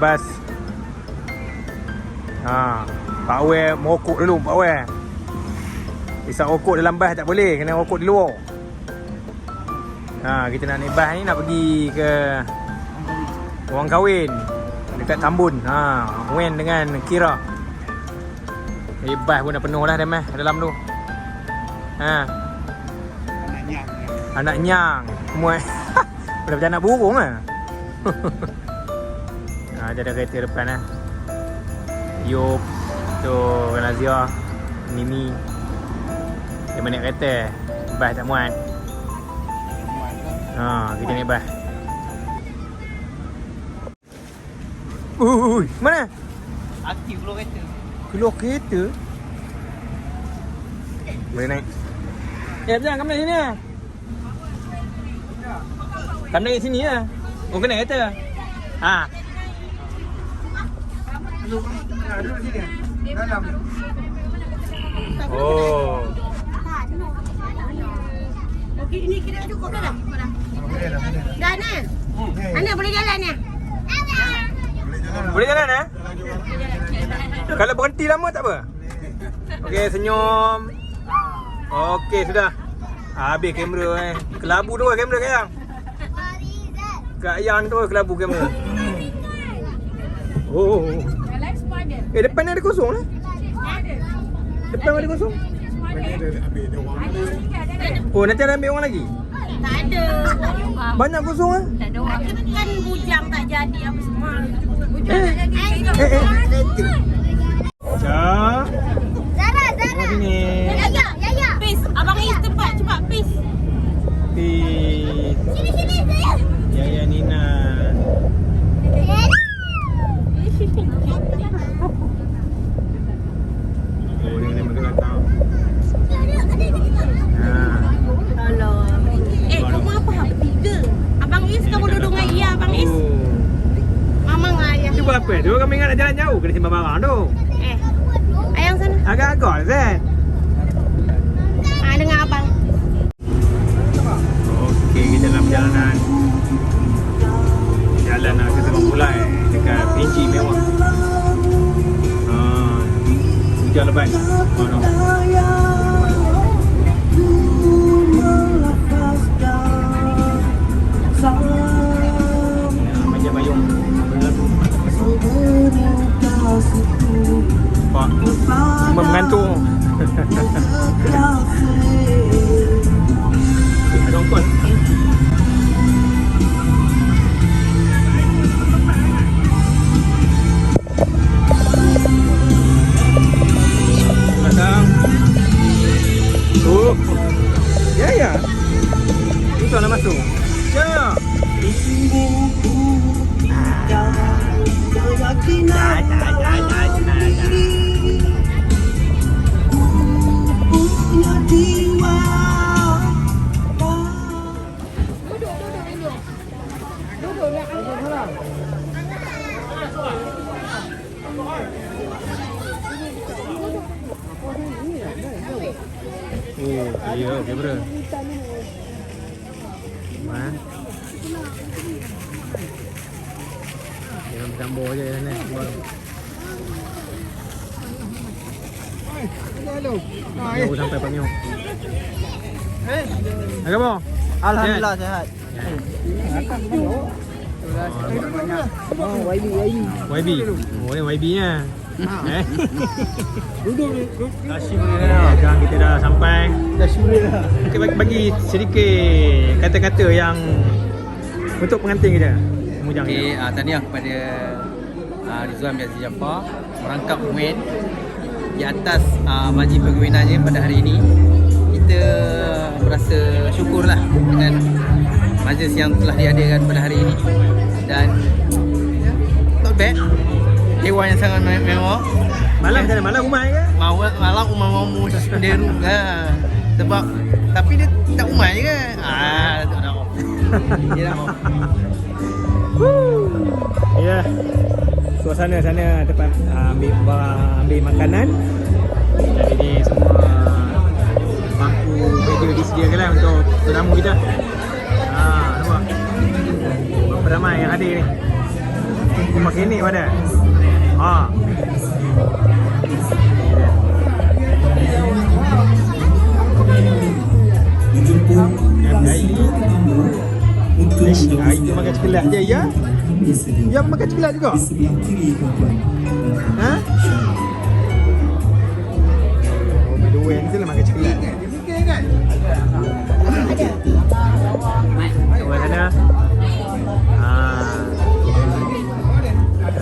bebas. Ha, Pak Wer merokok dulu Pak Wer. Isap rokok dalam bas tak boleh, kena rokok di luar. Ha, kita nak naik bas ni nak pergi ke orang kahwin dekat Tambun. Ha, Wen dengan Kira. Eh, bas pun dah penuh lah Demeh dalam tu. Ha, Anaknya. anak nyang. Semua. Dah macam anak burung ah. dia ada kereta depan lah. Yop, tu Nazia, Mimi. Dia naik kereta. Bas tak muat. Ha, kita naik bas. Ui, mana? Aktif keluar kereta. Keluar kereta. Boleh naik. Eh, Abjang, kamu naik sini lah. Kamu naik sini lah. Oh, kena kereta. Ha. Oh. Okey, ini kira cukup dah dah. Boleh dah, boleh dah. Dah. Ana boleh jalan ni. Boleh jalan eh? Kalau berhenti lama tak apa? Okey, senyum. Okey, sudah. Habis kamera eh. Kelabu tu kamera kat yang. Kat yang tu kelabu kamera. Oh. Eh, depan ni ada kosong lah. Depan ada kosong. Oh, nanti ada ambil orang lagi? Tak ada. Banyak kosong ah. Tak ada orang. Kan bujang tak jadi apa semua. Bujang Eh. tak jadi. Eh, eh. Cak. Zara, Tengok sini. Yaya, Yaya. Peace. Abang Is cepat, cepat. Peace. Peace. Sini, sini, saya. Ya, ya, Nina. Oh, dia kena makan latau. Ha. Alah. Eh, kau mau apa? Apa tiga? Abang Is kamu duduk dengan Iya, Abang Is. Oh. Mama dengan ayah. Itu buat apa tu? Kami ingat nak jalan jauh kena simpan barang tu. Eh. Ayang sana. Agak-agak Zat. Ah, dengan abang. Okey, kita dalam perjalanan. Jalan nak ke Tengah Pulai dekat Pinci mewah. Ha. Hujan lebat. Oh no. Ya ya. Itu nak masuk. Ya dah. Oh, iya, kamera. Man. Jangan campur je ni. Hello. Jauh sampai Pamio. Eh. Apa khabar? Alhamdulillah sihat. Oh, YB, YB. YB. Oh, Eh. Duduk ni. Sekarang kita dah sampai. Dah syuril dah. Kita bagi, bagi sedikit kata-kata yang untuk pengantin kita. Mujang Okey, uh, tahniah kepada uh, Rizwan bin Aziz Jaafar merangkap Muin di atas uh, majlis perkahwinannya pada hari ini. Kita berasa syukurlah dengan majlis yang telah diadakan pada hari ini dan not bad. Hewan yang sangat me- mewah. Malam macam mana? Malam rumah ke? Mau malam umar mamu sendiri ha. Sebab tapi dia tak umai je kan. Ah, tak nak. Dia nak. Ya. Suasana sana tempat uh, ambil barang, ambil makanan. Jadi ni semua bangku meja disediakan lah untuk tetamu kita. Ha, nampak? Berapa ramai yang hadir ni? Dia pakai ni Ha. Ah, itu makan cekelat je ya? Ya makan cekelat juga? Ha?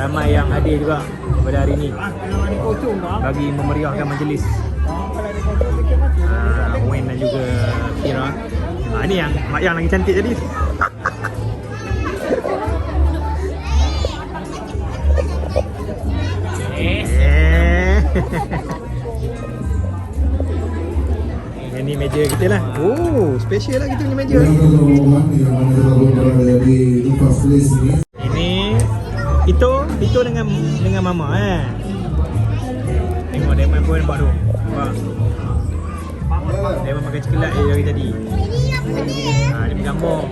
Ramai yang hadir juga pada hari ini bagi memeriahkan majlis. Ha, Wen dan juga Kira. Ha, ni yang mak yang lagi cantik tadi. Ini meja kita lah. Oh, special lah kita punya meja. Ini itu dengan dengan mama eh. Tengok Deman pun nampak tu. Nampak. Deman makan cekelat je dari tadi. Ha, dia bergambar.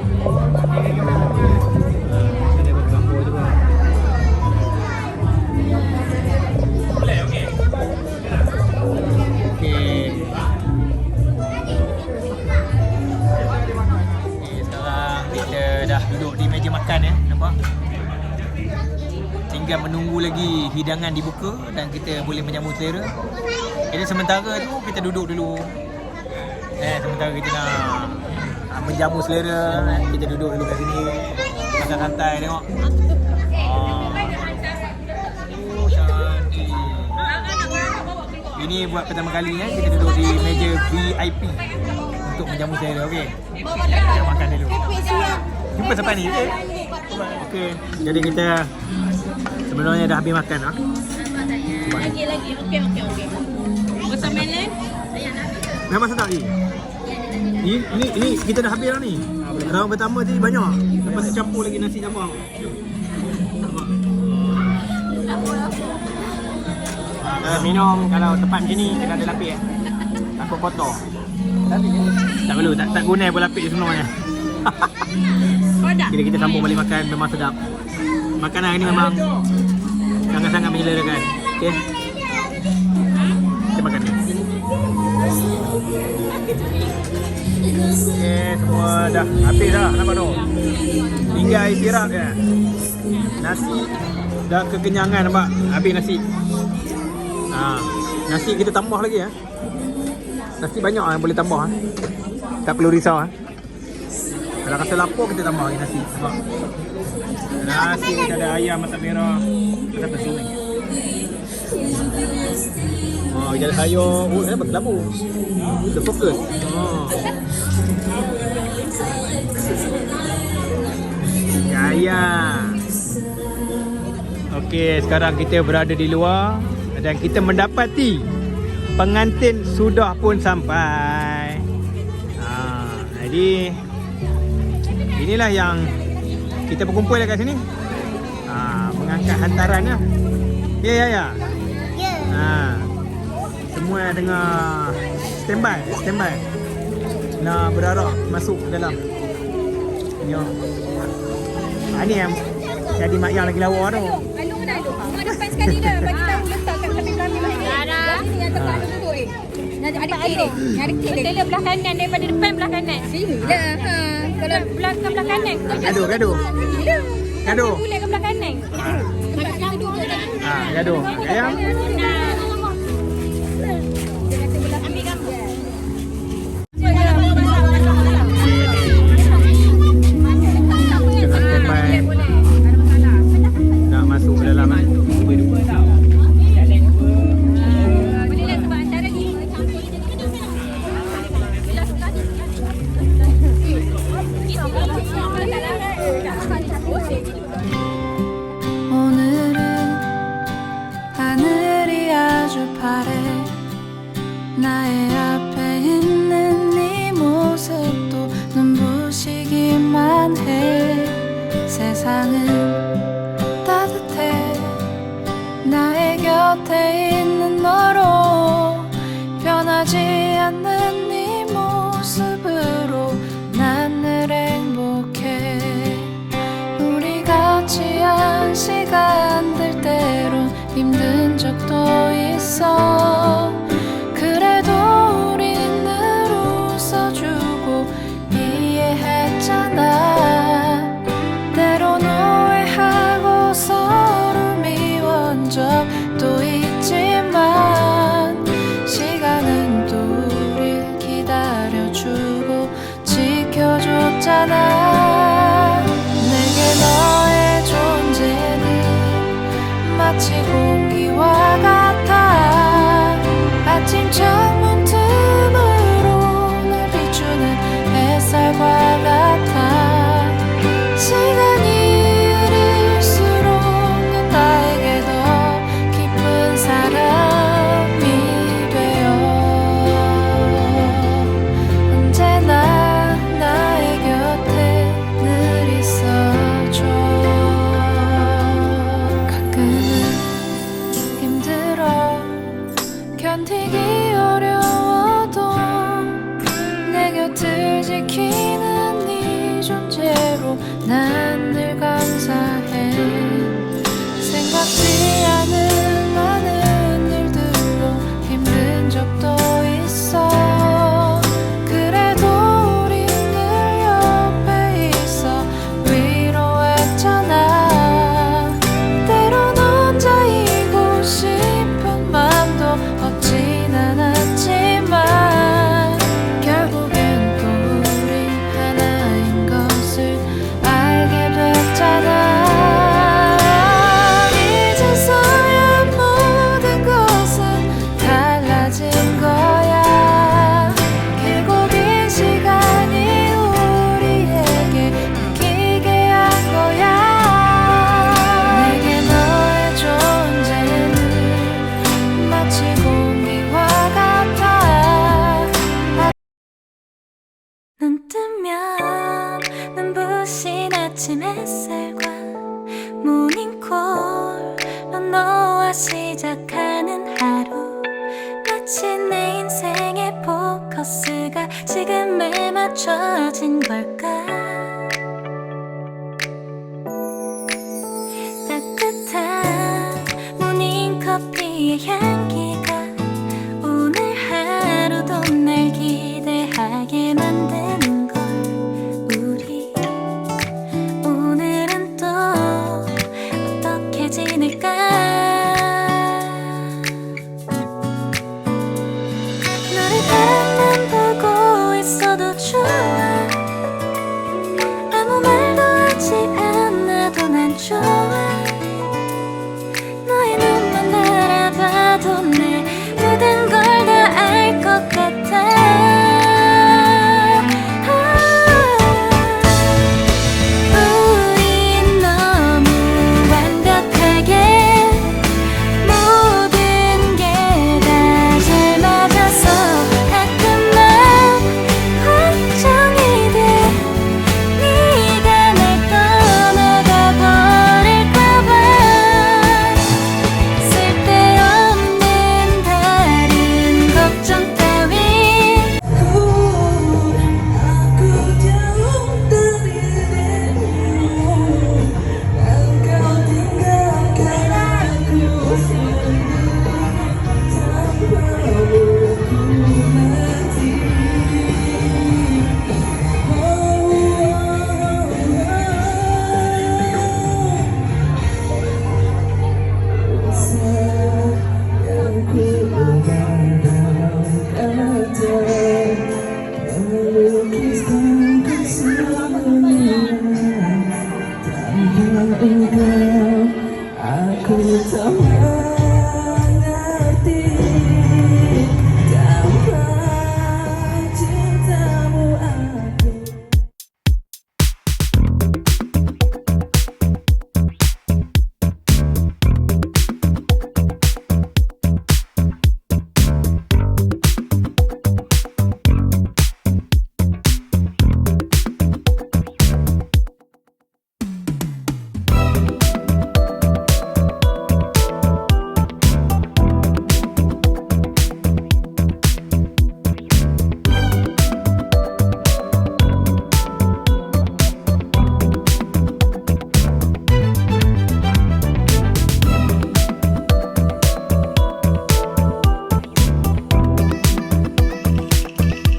Tinggal menunggu lagi hidangan dibuka dan kita boleh menyambut selera. Jadi sementara tu kita duduk dulu. Eh, sementara kita nak ah, menjamu selera, kita duduk dulu kat sini. Santai-santai tengok. Ah. Ini buat pertama kali ya kita duduk di meja VIP untuk menjamu selera. Okey. Kita makan dulu. Jumpa sampai ni. Okey. Okey. Jadi kita sebenarnya dah habis makan ah. Lagi lagi. Okey okey okey. Watermelon. Memang sedap ni. Ini, ini, ini kita dah habis dah ni. Round pertama tadi banyak. Lepas tu campur lagi nasi campur. Uh, minum kalau tempat macam ni kena ada lapik eh. Takut kotor. Tak perlu, tak, tak guna pun lapik sebenarnya. Kita kita sambung balik makan memang sedap. Makanan ini memang sangat-sangat menyelerakan. Okey. Kita makan. Okey, semua dah habis dah nampak tu. Tinggal istirahat je. Nasi dah kekenyangan nampak. Habis nasi. Ha, nasi kita tambah lagi ya. Nasi banyak yang boleh tambah. ah. Tak perlu risau ah. Kalau rasa lapar kita tambah lagi nasi. Nampak? Nasi kita ada ayam mata merah. Kita pesu ni. Oh, kita ada sayur. Oh, kenapa kelabu? Kita fokus. Oh. Gaya. Okey, sekarang kita berada di luar dan kita mendapati pengantin sudah pun sampai. Ha, jadi inilah yang kita berkumpul dekat sini. Ha, mengangkat hantaran ya. Ya ya ya. Ya. Ha. Semua tengah standby, standby. Nak berharap masuk ke dalam. Ya. Ha, ni yang jadi mak yang lagi lawa tu. Alu mana alu? Mak depan sekali dah bagi tahu letak kat tepi kami lah. Ada. Sini yang tempat duduk eh. Yang ada kiri ni. Yang ada kiri. Hotel belah kanan daripada depan belah kanan. Sini dah. Belah ke belah kanan. Gaduh, gaduh. Gaduh. Ke kanan. kita duduk tadi. Ha, gaduh. Ayam. 않는 네 모습으로 나늘 행복해. 우리 같이 한 시간 들 때론 힘든 적도 있어.